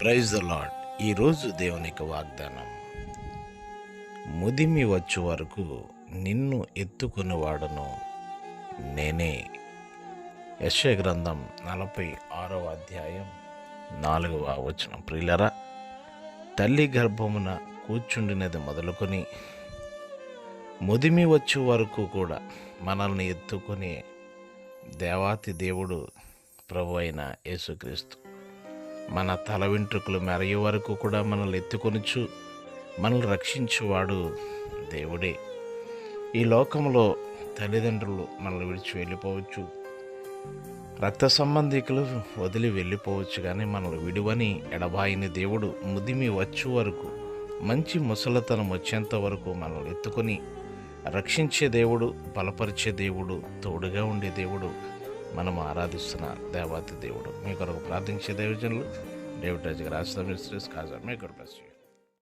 Praise the lord ఈరోజు దేవునికి వాగ్దానం. ముదిమి వచ్చు వరకు నిన్ను ఎత్తుకునివాడను నేనే. యశ గ్రంథం నలభై ఆరవ అధ్యాయం నాలుగవ వచనం. ప్రియులరా తల్లి గర్భమున కూర్చుండినది మొదలుకొని ముదిమి వచ్చే వరకు కూడా మనల్ని ఎత్తుకునే దేవాతి దేవుడు ప్రభు అయిన యేసుక్రీస్తు. మన తల వెంట్రుకలు మెరయ్యే వరకు కూడా మనల్ని ఎత్తుకొనుచు మనల్ని రక్షించువాడు దేవుడే. ఈ లోకంలో తల్లిదండ్రులు మనల్ని విడిచి వెళ్ళిపోవచ్చు. రక్త సంబంధికులు వదిలి వెళ్ళిపోవచ్చు కానీ మనల్ని విడివని ఎడబాయిని దేవుడు ముదిమి వచ్చు వరకు మంచి ముసలతనం వచ్చేంత వరకు మనల్ని ఎత్తుకొని రక్షించే దేవుడు బలపరిచే దేవుడు తోడుగా ఉండే దేవుడు మనం ఆరాధిస్తున్న దేవాతి దేవుడు. మీ కొరకు ప్రార్థించే దేవజనులు డేవిడ్ రాజు గారు ఆశ్రమిస్తే కాజా. మీ కొరకు